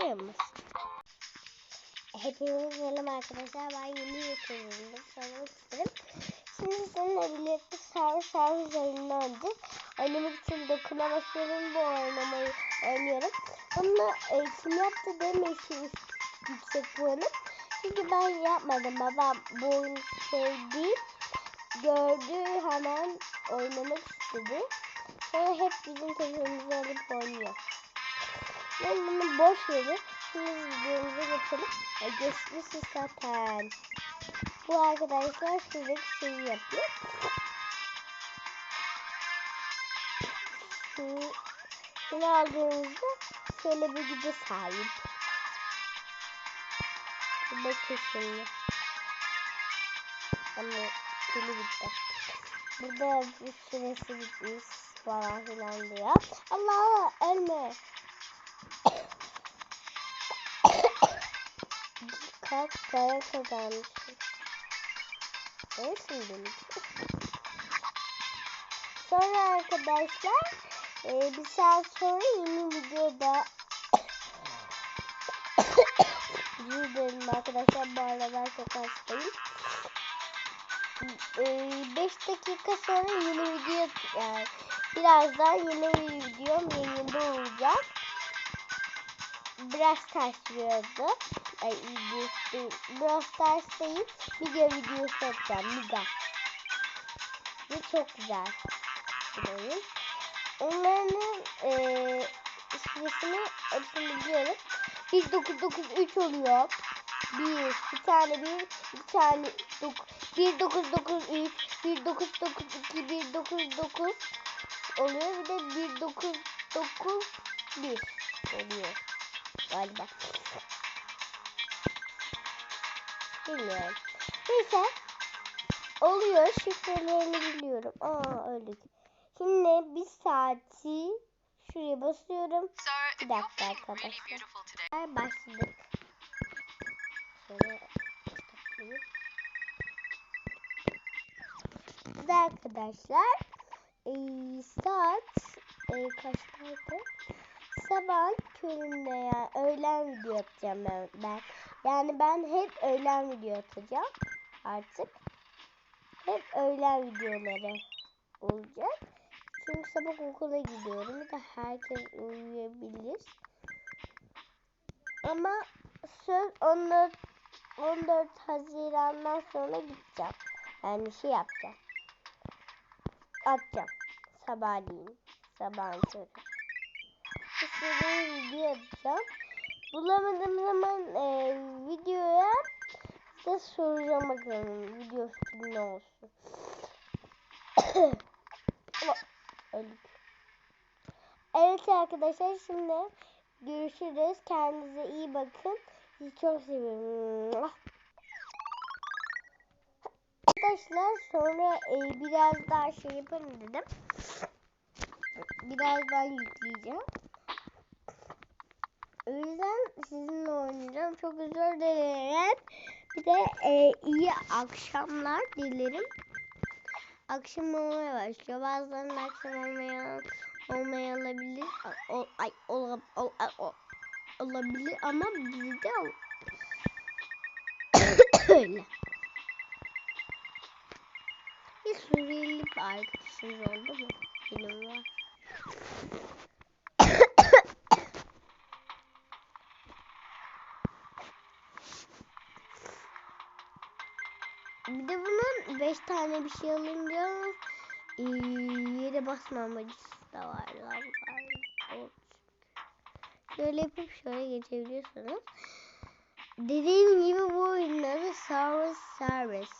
Koyamaz. Hepinize selam arkadaşlar. Ben yeni YouTube'umda sormak istedim. Şimdi sizinle birlikte servis servis yayınlandı. Oynamak için dokuna basıyorum. Bu oynamayı oynuyorum. Bunu e, kim yaptı üst- yüksek puanı. Çünkü ben yapmadım. Babam bu oyunu sevdi. Gördü hemen oynamak istedi. Sonra hep bizim telefonumuzu alıp oynuyor. Ben bunu boş yere şimdi videomuza geçelim. Geçmişiz zaten. Bu arkadaşlar şuradaki şeyi yapıyor. Şu, şunu aldığımızda şöyle bir güce sahip. Bakın şimdi. Ama pili bitti. Burada bir süresi bitmiş falan filan diyor. Allah ölme. Kaç para kazanmışım. Neyse benim. Sonra arkadaşlar e, bir saat sonra yeni videoda dilerim arkadaşlar bu aralar çok hastayım. 5 dakika sonra yeni video yani birazdan yeni bir videom yayında olacak. Biraz taşlıyordu. Ay videosu. Biraz ters değil. Video videosu yapacağım. Miga. Ve çok güzel. bir oyun. Onların eee ismini hepsini biliyorum. 1993 oluyor. Bir, bir tane bir, bir tane dok, 1993, 1992, 199 oluyor. Bir de 1991 oluyor galiba. Bilmiyorum. Neyse. Oluyor. Şifrelerini biliyorum. Aa öldük. Şimdi bir saati şuraya basıyorum. Bir dakika arkadaşlar. Başladık. Şöyle kitaplayayım. Burada arkadaşlar eee, saat eee, kaçtaydı? Sabah köründe yani öğlen video yapacağım ben, ben. Yani ben hep öğlen video atacağım artık. Hep öğlen videoları olacak. Çünkü sabah okula gidiyorum. Bir de herkes uyuyabilir. Ama söz 14 14 Haziran'dan sonra gideceğim. Yani şey yapacağım. Atacağım. Sabahleyin. Sabahın körü. İstediğim video yapacağım. Bulamadığım zaman e, videoya size soracağım bakalım. Video fikri ne olsun. Öldük. Evet arkadaşlar şimdi görüşürüz. Kendinize iyi bakın. Sizi çok seviyorum. Arkadaşlar sonra e, biraz daha şey yapalım dedim. Birazdan yükleyeceğim. O yüzden sizinle oynayacağım. Çok özür dilerim. Bir de e, iyi akşamlar dilerim. Akşam olmaya başlıyor. Bazılarının akşam olmaya olmayabilir. O, ay, ol, ay, o- olabilir ama bizde ol- öyle. Bir Suriyeli bir arkadaşımız oldu mu? Benim var. Bir de bunun 5 tane bir şey alınca e, yere basmamacısı da var. Var. Şöyle yapıp şöyle geçebiliyorsunuz. Dediğim gibi bu oyunları Service Service.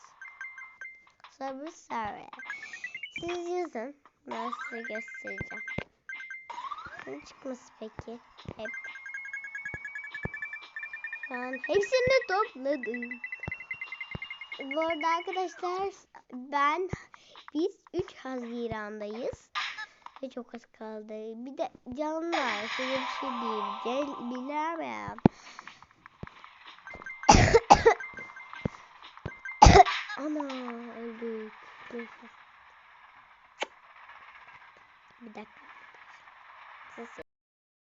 Service Service. Siz yazın. Ben size göstereceğim. Ne çıkması peki? Hep. An hepsini topladım. Bu arada arkadaşlar ben biz 3 Haziran'dayız. Ve çok az kaldı. Bir de canlar size bir şey diyeyim. Bilemem. Ana öldük. Bir dakika. Ses